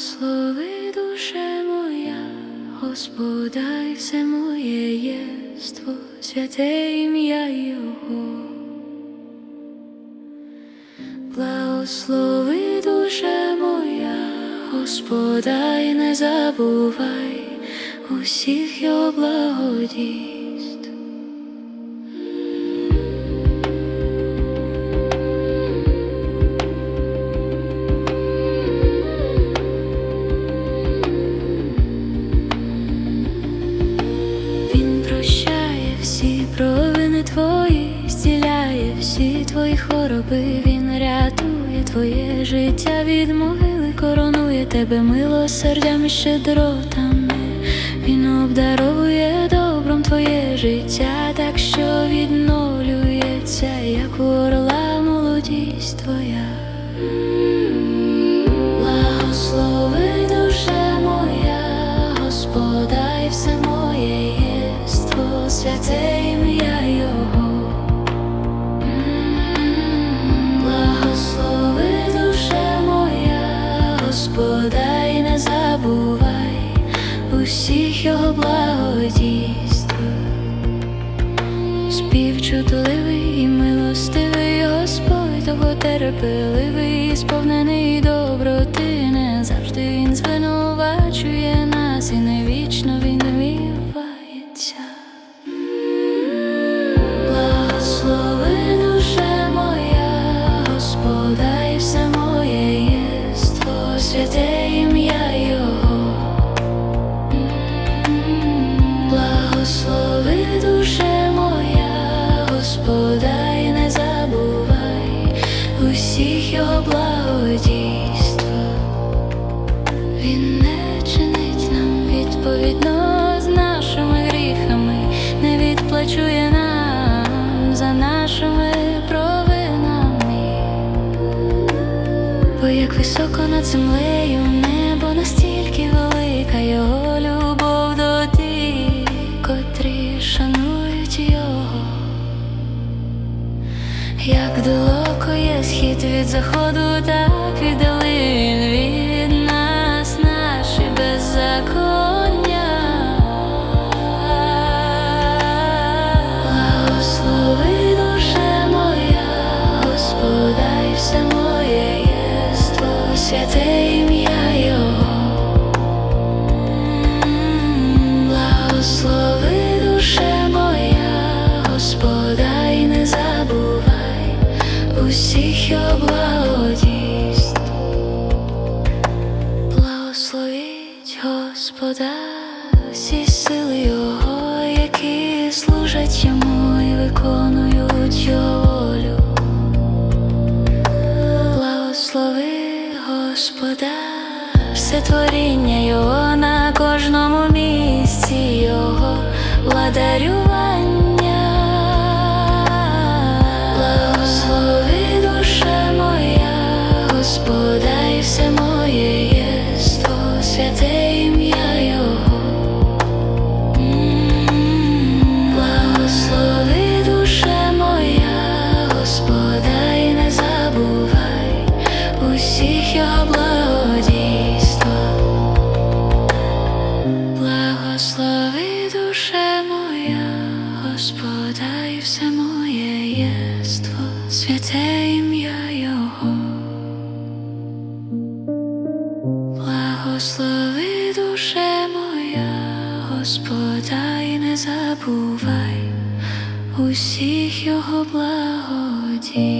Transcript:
Благослови душе моя, Господа і все моє єство, святе ім'я Його. Благослови душе моя, Господа, і не забувай усіх його благодійств. Твої хвороби, він рятує твоє життя від могили, коронує тебе милосердям і щедротами. Він обдаровує добром твоє життя, так що відновлюється, як у орла молодість твоя. Благослови душе моя, Господа, і все моє єство, святе усіх його благодійств. Співчутливий і милостивий Господь, довготерпеливий, терпеливий, сповнений доброти, відплачує нам за нашими провинами. Бо як високо над землею небо настільки велика його любов до тих, котрі шанують його. Як далеко є схід від заходу, так святе ім'я Його. Благослови душе моя, Господа, і не забувай усіх його. Благословіть Господа, всі сили Його, які служать йому і виконують його Господа, все творіння Його на кожному місці Його владарювання. Господа, все моє єство, святе ім'я Його. Благослови душе моя, Господа, і не забувай усіх його благодій.